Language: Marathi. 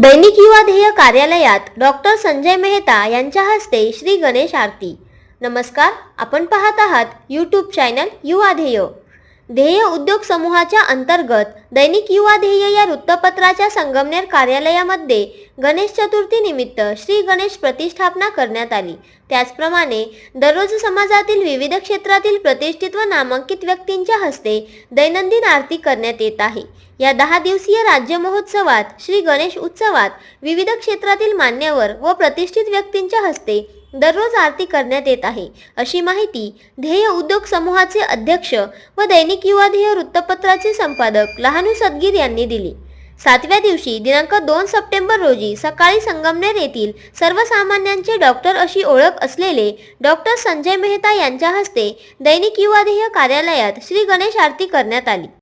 दैनिक युवा ध्येय कार्यालयात डॉक्टर संजय मेहता यांच्या हस्ते श्री गणेश आरती. नमस्कार आपण पाहत आहात यूट्यूब चॅनल युवा ध्येय. ध्येय उद्योग समूहाच्या अंतर्गत दैनिक युवा ध्येय या वृत्तपत्राच्या संगमनेर कार्यालयामध्ये गणेश चतुर्थी निमित्त श्री गणेश प्रतिष्ठापना करण्यात आली. त्याचप्रमाणे दररोज समाजातील विविध क्षेत्रातील प्रतिष्ठित व नामांकित व्यक्तींच्या हस्ते दैनंदिन आरती करण्यात येत आहे. या दहा दिवसीय राज्य महोत्सवात श्री गणेश उत्सवात विविध क्षेत्रातील मान्यवर व प्रतिष्ठित व्यक्तींच्या हस्ते दररोज आरती करण्यात येत आहे. अशी माहिती ध्येय उद्योग समूहाचे अध्यक्ष व दैनिक युवा ध्येय वृत्तपत्राचे संपादक लहानू सदगीर यांनी दिली. सातव्या दिवशी दिनांक दोन सप्टेंबर रोजी सकाळी संगमनेर येथील सर्वसामान्यांचे डॉक्टर अशी ओळख असलेले डॉक्टर संजय मेहता यांच्या हस्ते दैनिक युवादेह कार्यालयात श्री गणेश आरती करण्यात आली.